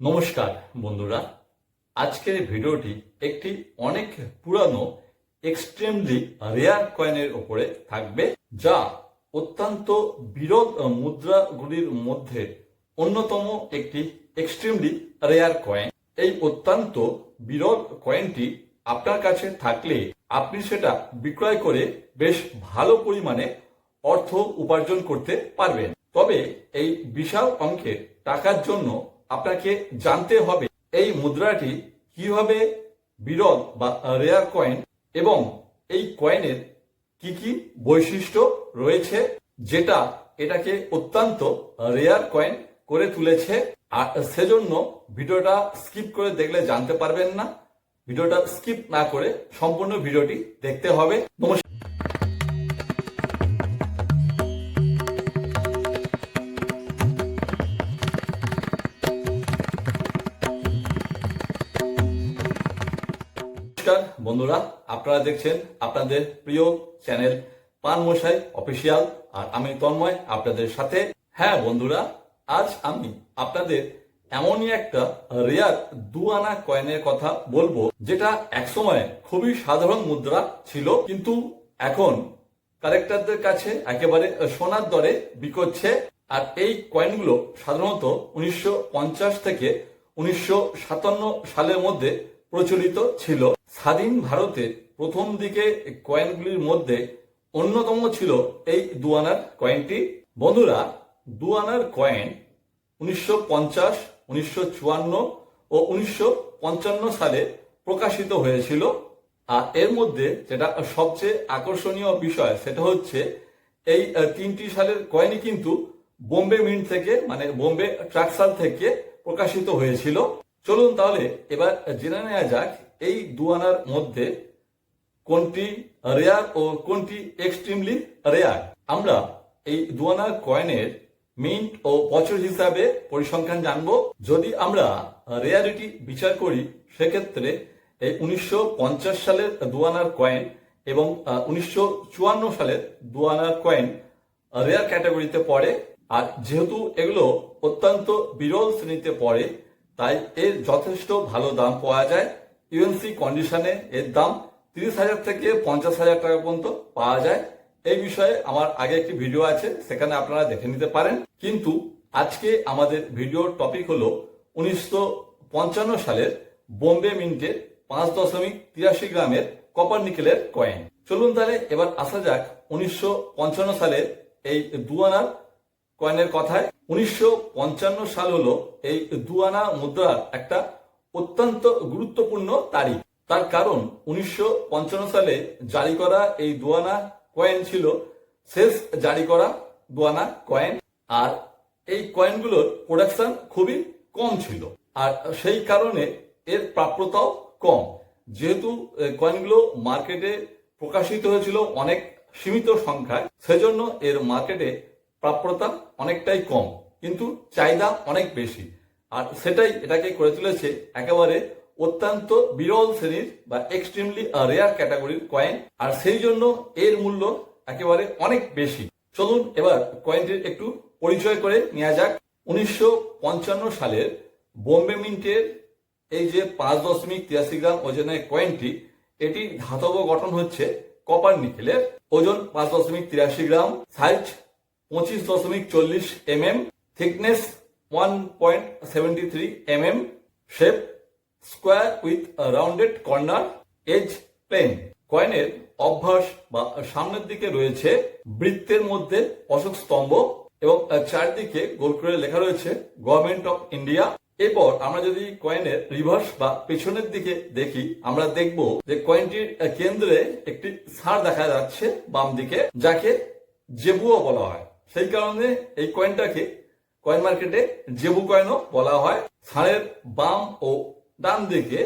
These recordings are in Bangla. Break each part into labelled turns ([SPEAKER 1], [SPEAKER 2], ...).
[SPEAKER 1] নমস্কার, বন্ধুরা। আজকের ভিডিওটি একটি অনেক পুরানো এক্সট্রিমলি রেয়ার কয়েনের ওপরে থাকবে, যা অত্যন্ত বিরল মুদ্রাগুলির মধ্যে অন্যতম একটি এক্সট্রিমলি রেয়ার কয়েন এই অত্যন্ত বিরল কয়েনটি আপনার কাছে থাকলে আপনি সেটা বিক্রয় করে বেশ ভালো পরিমাণে অর্থ উপার্জন করতে পারবেন। তবে এই বিশাল অঙ্কের টাকার জন্য আপনাকে জানতে হবে এই মুদ্রাটি কীভাবে বিরল বা রেয়ার কয়েন এবং এই কয়েনের কি কি বৈশিষ্ট্য রয়েছে যেটা এটাকে অত্যন্ত রেয়ার কয়েন করে তুলেছে। আর সেজন্য ভিডিওটা স্কিপ করে দেখলে জানতে পারবেন না। ভিডিওটা স্কিপ না করে সম্পূর্ণ ভিডিওটি দেখতে হবে। নমস্কার। নমস্কার, বন্ধুরা, আপনারা দেখছেন আপনাদের প্রিয় চ্যানেল পান মশাই অফিসিয়াল, আর আমি তন্ময় আপনাদের সাথে। হ্যাঁ বন্ধুরা, আজ আমি আপনাদের এমনই একটা রেয়ার দুয়ানা কয়েনের কথা বলব, যেটা একসময় খুবই সাধারণ মুদ্রা ছিল, কিন্তু এখন কালেক্টরদের কাছে একেবারে সোনার দরে বিকোচ্ছে, আর এই কয়েনগুলো সাধারণত উনিশশো পঞ্চাশ থেকে উনিশশো সাতান্ন সালের মধ্যে প্রচলিত ছিল। স্বাধীন ভারতের প্রথম দিকে কয়েনগুলির মধ্যে অন্যতম ছিল এই দুয়ানার কয়েনটি বন্ধুরা দুয়ানার কয়েন উনিশশো পঞ্চাশ, উনিশশো চুয়ান্ন ও উনিশশো পঞ্চান্ন সালে প্রকাশিত হয়েছিল। আর এর মধ্যে যেটা সবচেয়ে আকর্ষণীয় বিষয়, সেটা হচ্ছে এই তিনটি সালের কয়েনই কিন্তু বোম্বে মিন্ট থেকে মানে বোম্বে ট্রাকসাল থেকে প্রকাশিত হয়েছিল। চলুন তাহলে এবার জেনে নেওয়া যাক এই দুয়ানার মধ্যে কোনটি রেয়ার ও কোনটি এক্সট্রিমলি রেয়ার? আমরা এই দুয়ানার কয়েনের মিন্ট ও বছর হিসাবে পরিসংখ্যান জানব। যদি আমরা রেয়ারিটি বিচার করি, সেক্ষেত্রে এই উনিশশো পঞ্চাশ সালের দুয়ানার কয়েন এবং উনিশশো চুয়ান্ন সালের দুয়ানার কয়েন রেয়ার ক্যাটাগরিতে পড়ে। আর যেহেতু এগুলো অত্যন্ত বিরল শ্রেণীতে পড়ে, তাই এর যথেষ্ট ভালো দাম পাওয়া যায়। ইউএনসি কন্ডিশনে এর দাম তিরিশ হাজার থেকে পঞ্চাশ হাজার টাকা পর্যন্ত পাওয়া যায়। এই বিষয়ে আমার আগে একটি ভিডিও আছে, সেখানে আপনারা দেখে নিতে পারেন। কিন্তু আজকে আমাদের ভিডিওর টপিক হলো উনিশশো পঞ্চান্ন সালের বোম্বে মিন্টের পাঁচ দশমিক তিরাশি গ্রামের কপার নিকেলের কয়েন চলুন তাহলে এবার আসা যাক উনিশশো পঞ্চান্ন সালের এই দুয়ানার কয়েনের কথায়। উনিশশো পঞ্চান্ন সাল হলো এই দুয়ানা মুদ্রার একটা অত্যন্ত গুরুত্বপূর্ণ তারিখ। তার কারণ উনিশশো পঞ্চান্ন সালে জারি করা এই দুয়ানা কয়েন ছিল, শেষ জারি করা দুয়ানা কয়েন। আর এই কয়েনগুলোর প্রোডাকশন খুবই কম ছিল। আর সেই কারণে এর প্রাপ্যতাও কম। যেহেতু কয়েনগুলো মার্কেটে প্রকাশিত হয়েছিল অনেক সীমিত সংখ্যায়, সেজন্য এর মার্কেটে প্রাপ্যতা অনেকটাই কম। কিন্তু চাহিদা অনেক বেশি। আর সেটাই এটাকে করে তুলেছে একেবারে অত্যন্ত বিরল শ্রেণির বা এক্সট্রিমলি রেয়ার ক্যাটাগরির কয়েন আর সেই জন্য এর মূল্য একেবারে অনেক বেশি। চলুন এবার কয়েনটির একটু পরিচয় করে নেওয়া যাক। উনিশশো পঞ্চান্ন সালের বোম্বে মিন্টের এই যে পাঁচ দশমিক তিরাশি গ্রাম ওজনের কয়েনটি এটি ধাতব গঠন হচ্ছে কপার নিকেলের ওজন পাঁচ দশমিক তিরাশি গ্রাম সাইজ পঁচিশ দশমিক চল্লিশ M M thickness one point seventy three M M shape square with rounded corner edge plain কয়েনের অভ্যাস বা সামনের দিকে রয়েছে বৃত্তের মধ্যে অশোক স্তম্ভ এবং চারদিকে গোল করে লেখা রয়েছে গভর্নমেন্ট অফ ইন্ডিয়া এরপর আমরা যদি কয়েনের রিভার্স বা পেছনের দিকে দেখি, আমরা দেখব যে কয়েনটির কেন্দ্রে একটি সার দেখা যাচ্ছে বাম দিকে যাকে জেবুও বলা হয়। সেই কারণে এই কয়েনটাকে কয়েন মার্কেটে জেবু কয়েনও বলা হয়। ষাঁড়ের বাম ও ডান দিকে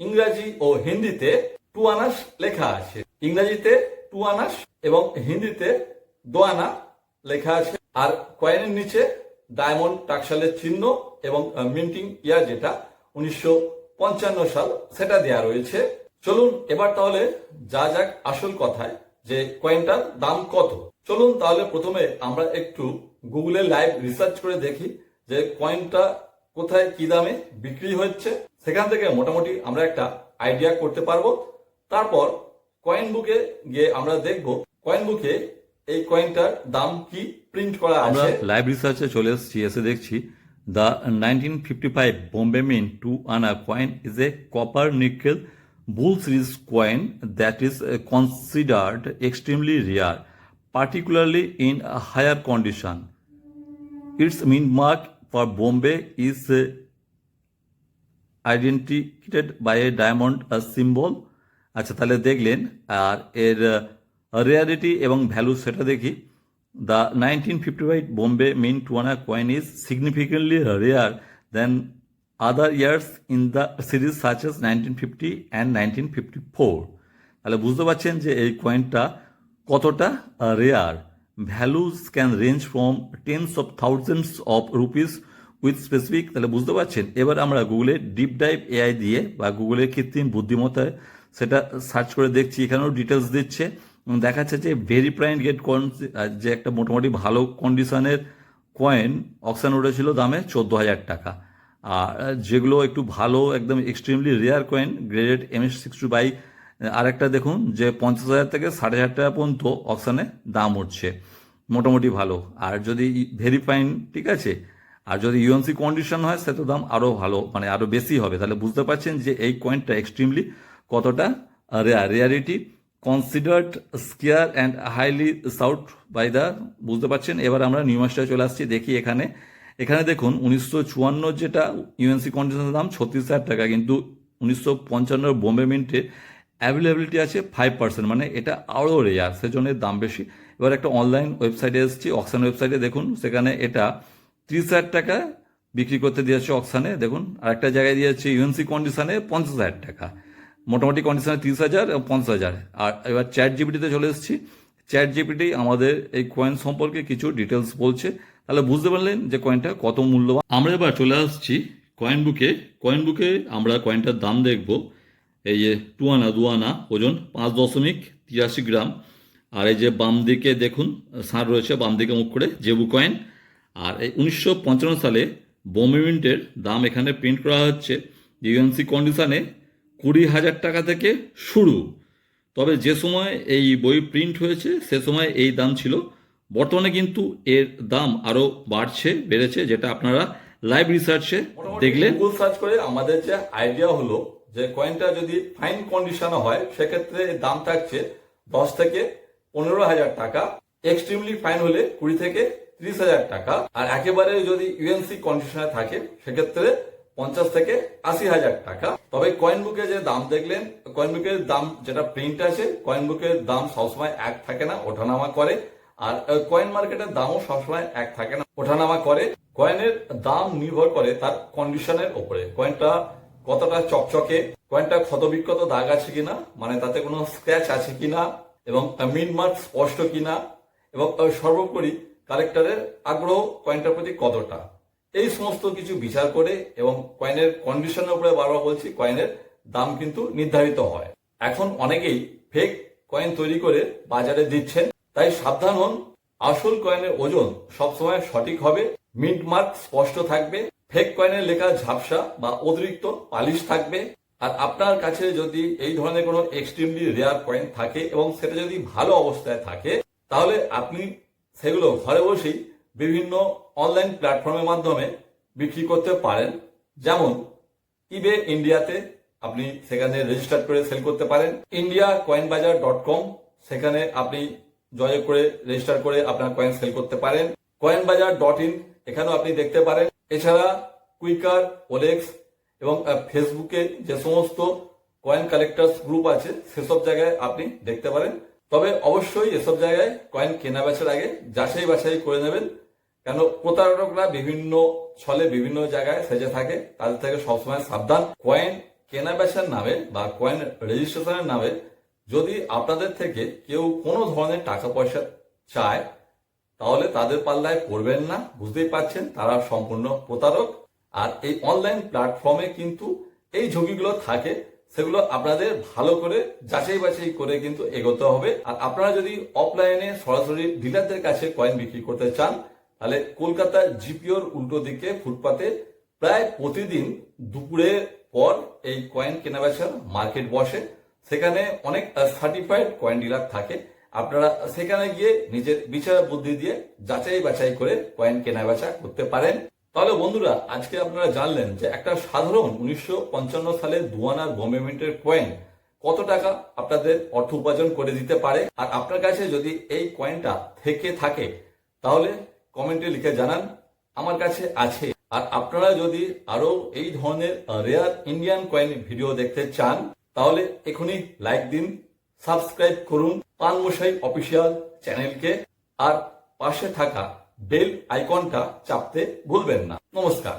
[SPEAKER 1] ইংরাজি ও হিন্দিতে টু আনাস লেখা আছে। ইংরাজিতে টু আনাস এবং হিন্দিতে দোয়ানা লেখা আছে। আর কয়েনের নিচে ডায়মন্ড টাকশালের চিহ্ন এবং মিন্টিং ইয়ার যেটা উনিশশো পঞ্চান্ন সাল, সেটা দেয়া রয়েছে। চলুন এবার তাহলে যা যাক আসল কথায় যে কয়েনটার দাম কত। চলুন তাহলে প্রথমে আমরা একটু গুগলে লাইভ রিসার্চ করে দেখি যে কয়েনটা কোথায় কি দামে বিক্রি হচ্ছে। সেখান থেকে মোটামুটি আমরা একটা আইডিয়া করতে পারব। তারপর কয়েন বুকে গিয়ে আমরা দেখব কয়েন বুকে এই কয়েনটার দাম কি প্রিন্ট করা আছে।
[SPEAKER 2] লাইভ রিসার্চে চলে এসেছি, এসে দেখছি the nineteen fifty five Bombay mint two anna coin is a copper nickel bull series coin that is considered extremely rare particularly in higher condition it's mint mark for Bombay is identified by a diamond symbol আচ্ছা তাহলে দেখলেন, আর এর রেয়ারিটি এবং ভ্যালু সেটা দেখি। The nineteen fifty five Bombay mean টুয়ানা coin is significantly rare then other years in the series such as nineteen fifty and nineteen fifty four তাহলে বুঝতে পারছেন যে এই কয়েনটা কতটা? Rare values can range from tense of thousands of rupees with specific তাহলে বুঝতে পারছেন? এবার আমরা গুগলে ডিপ ডাইভ এআই দিয়ে বা গুগলের কৃত্রিম বুদ্ধিমত্তায় সেটা সার্চ করে দেখছি, এখানেও ডিটেলস দিচ্ছে। দেখাচ্ছে যে ভেরি প্রাইম গেট কয়েন যে একটা মোটামুটি ভালো কন্ডিশনের কয়েন অকশান উঠেছিল দামে চোদ্দ হাজার টাকা। আর, যেগুলো একটু ভালো, একদম extremely rare coin graded M S six two by আরেকটা দেখুন, যে পঞ্চাশ হাজার থেকে ষাট হাজার টাকা পর্যন্ত অপশানে দাম উঠছে। মোটামুটি ভালো। আর যদি ভেরি ফাইন ঠিক আছে? আর যদি ইউএনসি কন্ডিশন হয়, সে তো দাম আরও ভালো মানে আরও বেশি হবে। তাহলে বুঝতে পারছেন যে এই কয়েনটা এক্সট্রিমলি কতটা rare rarity considered scarce and highly sought by the বুঝতে পারছেন? এবার আমরা নিউ মাস্টারে চলে আসছি, দেখি এখানে। এখানে দেখুন, উনিশশো চুয়ান্ন যেটা ইউএনসি কন্ডিশনের দাম, ছত্রিশ হাজার টাকা। কিন্তু উনিশশো পঞ্চান্নর বোম্বে মিন্টে অ্যাভেলেবিলিটি আছে ফাইভ পার্সেন্ট মানে এটা আরও রেয়ার সেজন্য দাম বেশি। এবার একটা অনলাইন ওয়েবসাইটে এসেছি অকশান ওয়েবসাইটে দেখুন, সেখানে এটা ত্রিশ হাজার টাকা বিক্রি করতে দিয়েছে অকশানে দেখুন, আর একটা জায়গায় দিয়েছে ইউএনসি কন্ডিশনে পঞ্চাশ হাজার টাকা। মোটামুটি কন্ডিশনে তিরিশ হাজার এবং পঞ্চাশ হাজার। আর এবার চ্যাট জিপিটিতে চলে এসেছি। চ্যাট জিপিটি আমাদের এই কয়েন সম্পর্কে কিছু ডিটেলস বলছে। তাহলে বুঝতে পারলেন যে কয়েনটা কত মূল্যবান। আমরা এবার চলে আসছি কয়েন বুকে কয়েন বুকে আমরা কয়েনটার দাম দেখব। এই যে টু আনা দু আনা ওজন পাঁচ দশমিক তিরাশি গ্রাম। আর এই যে বাম দিকে দেখুন সার রয়েছে বাম দিকে মুখ করে জেবু কয়েন। আর এই উনিশশো পঞ্চান্ন সালে বোম্বে মিন্টের দাম এখানে প্রিন্ট করা হচ্ছে। ইউএনসি কন্ডিশনে কুড়ি হাজার টাকা থেকে শুরু। তবে যে সময় এই বই প্রিন্ট হয়েছে সে সময় এই দাম ছিল। বর্তমানে কিন্তু এর দাম আরও বাড়ছে বেড়েছে যেটা আপনারা লাইভ রিসার্চে দেখলেন
[SPEAKER 1] গুগল সার্চ করে আমাদের যে আইডিয়া হলো যে কয়েনটা যদি ফাইন কন্ডিশনে হয়, সেক্ষেত্রে দাম থাকছে দশ থেকে পনেরো হাজার টাকা। এক্সট্রিমলি ফাইন হলে কুড়ি থেকে ত্রিশ হাজার টাকা। আর একেবারে যদি ইউএনসি কন্ডিশনে থাকে, সেক্ষেত্রে পঞ্চাশ থেকে আশি হাজার টাকা। তবে কয়েন বুকে যে দাম দেখলেন কয়েন বুকের দাম যেটা প্রিন্ট আছে কয়েন বুকের দাম সবসময় এক থাকে না, ওঠানামা করে। আর কয়েন মার্কেটের দামও সবসময় এক থাকে না, ওঠানামা করে। কয়েনের দাম নির্ভর করে তার কন্ডিশনের উপরে কয়েনটা কতটা চকচকে কয়েনটা ক্ষত বিক্ষত দাগ আছে কিনা মানে তাতে কোনো স্ক্র্যাচ আছে কিনা, এবং মিন মার্ক স্পষ্ট কিনা, এবং সর্বোপরি কালেক্টরের আগ্রহ কয়েনটার প্রতি কতটা। এই সমস্ত কিছু বিচার করে এবং কয়েনের কন্ডিশনের উপরে বারবার বলছি কয়েনের দাম কিন্তু নির্ধারিত হয়। এখন অনেকেই ফেক কয়েন তৈরি করে বাজারে দিচ্ছেন, তাই সাবধান হন। আসল কয়েনের ওজন সবসময় সঠিক হবে মিন্ট মার্ক স্পষ্ট থাকবে ফেক কয়েনের লেখা ঝাপসা বা অতিরিক্ত পালিশ থাকবে। আর আপনার কাছে যদি এই ধরনের কোনো এক্সট্রিমলি রেয়ার কয়েন থাকে এবং সেটা যদি ভালো অবস্থায় থাকে, তাহলে আপনি সেগুলো ঘরে বসেই বিভিন্ন অনলাইন প্ল্যাটফর্মের মাধ্যমে বিক্রি করতে পারেন। যেমন ইবে ইন্ডিয়াতে আপনি সেখানে রেজিস্টার করে সেল করতে পারেন। India coin Bazaar dot com সেখানে আপনি জয় করে রেজিস্টার করে আপনার কয়েন সেল করতে পারেন। কয়েন বাজার ডট ইন এখানেও আপনি দেখতে পারেন। এছাড়া কুইকার, ওলেক্স এবং ফেসবুকে যে সমস্ত কয়েন কালেক্টার্স গ্রুপ আছে, সেসব জায়গায় আপনি দেখতে পারেন। তবে অবশ্যই এসব জায়গায় কয়েন কেনা বেচার আগে যাচাই বাছাই করে নেবেন। কেন প্রতারকরা বিভিন্ন ছলে বিভিন্ন জায়গায় সেজে থাকে, তাদের থেকে সবসময় সাবধান। কয়েন কেনা বেচার নামে বা কয়েন রেজিস্ট্রেশনের নামে যদি আপনাদের থেকে কেউ কোনো ধরনের টাকা পয়সা চায় তাহলে তাদের পাল্লায় পড়বেন না, বুঝতেই পারছেন তারা সম্পূর্ণ প্রতারক। আর এই অনলাইন প্ল্যাটফর্মে কিন্তু এই ঝুঁকিগুলো থাকে, সেগুলো আপনাদের ভালো করে যাচাই বাছাই করে কিন্তু এগোতে হবে। আর আপনারা যদি অফলাইনে সরাসরি ডিলারদের কাছে কয়েন বিক্রি করতে চান, তাহলে কলকাতার জিপিওর উল্টো দিকে ফুটপাতে প্রায় প্রতিদিন দুপুরের পর এই কয়েন কেনাবেচার মার্কেট বসে। সেখানে অনেক সার্টিফাইড কয়েন ডিলার থাকে। আপনারা সেখানে গিয়ে নিজের বিচার বুদ্ধি দিয়ে যাচাই বাছাই করে কয়েন কেনাবেচা করতে পারেন। তাহলে বন্ধুরা, আজকে আপনারা জানলেন যে একটা সাধারণ উনিশশো পঞ্চান্ন দুয়ানার বোম্বে মিন্টের কয়েন কত টাকা আপনাদের অর্থ উপার্জন করে দিতে পারে? আর আপনার কাছে যদি এই কয়েনটা থেকে থাকে, তাহলে কমেন্টে লিখে জানান, আমার কাছে আছে। আর আপনারা যদি আরও এই ধরনের রেয়ার ইন্ডিয়ান কয়েন ভিডিও দেখতে চান, তাহলে এখনই লাইক দিন। সাবস্ক্রাইব করুন পানমশাই অফিসিয়াল চ্যানেলকে আর পাশে থাকা বেল আইকনটা চাপতে ভুলবেন না। নমস্কার।